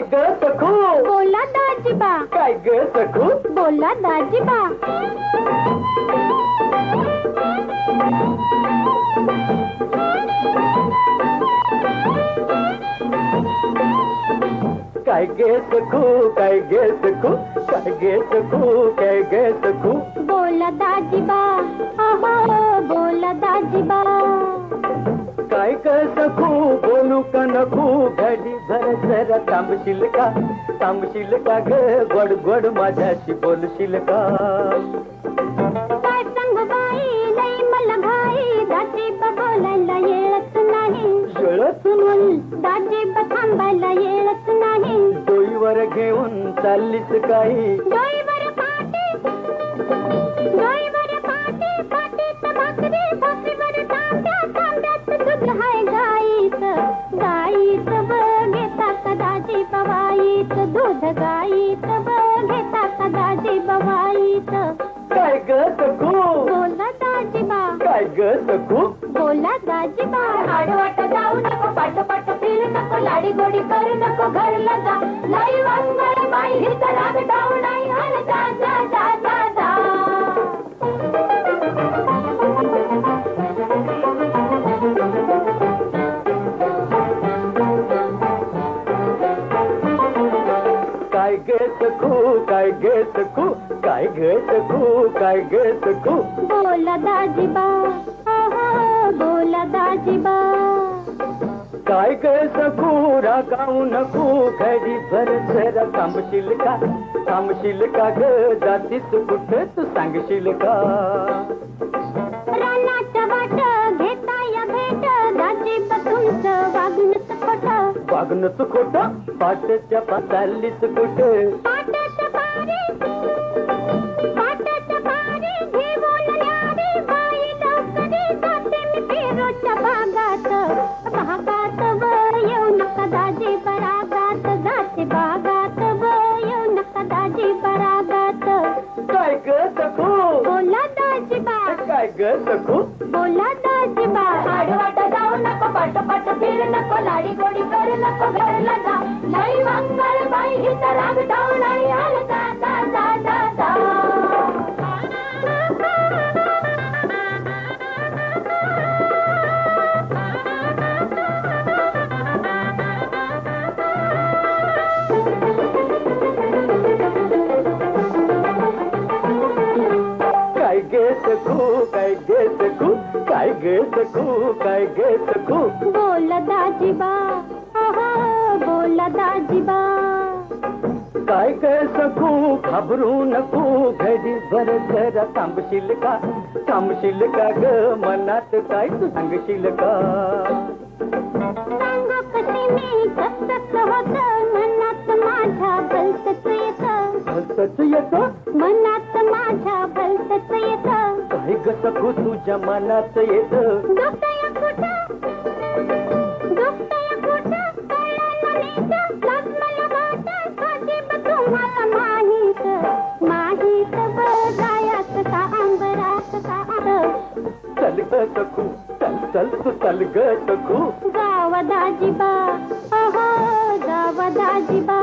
काय ग सखू? बोला दाजीबा. काय ग सखू? बोला दाजीबा. काय गे सखू? काय गे सखू? काय गे सखू? काय गे सखू? बोला दाजीबा. अहो बोला दाजीबा. काय ग सखू? बोलू का नको घडी भर जरा थांबशील का? थांबशील का ग? गोड गोड माझ्याशी बोलशील का? काय सांग बाई? नाही मला भाई बोलायला येळच नाही. दाजीबा थांबायला येळच नाही. डोईवर घेऊन चाललीस काही? डोईवर पाटी. बवाईत काय ग सखू? बोला दाजीबा. काय ग सखू? बोला दाजीबा. आडवाट जाऊ नको पाठ पाठ फिरू नको लाडी गोडी करू नको घरला जा. लाई वांगळ बाई हित राग डाऊ नाही हल जा जा जा जा. सखू काय गे सखू काय गे काय गे सखू बोला दाजीबा आहा, बोला दाजीबा. काय गे सखू रागाऊ नको घडी भर जरा थांबशील का? थांबशील का ग जातीस कुठे तू सांगशील का? रानाच्या वाट घेता या भेट दाजीबा तुमचं वागणं खोट. वागणं तू खोट? पाठच्या कुठे? ग सखू बोला दाजी बा आडवाट जाऊ नको पाट पाट फिर नको लाडी गोडी करू नको घरला जा. नाही मंगळ बाई हित राग गे सखू काय गे सखू बोला दाजीबा आहा, बोला दाजीबा। काय काय सकू घाबरू नको घडी भर जरा थांबशील का थांबशील का ग मनात काय तू सांगशील का? सांगू कशी मी कसं होत मनात माझ्या भलतच येत भलतच येत मनात माझ्या भलतच येत काय ग सकू तुझ्या मनात येत चल ग सकू चल चल तू चल ग सकू गाव दाजीबा अहो गाव दाजीबा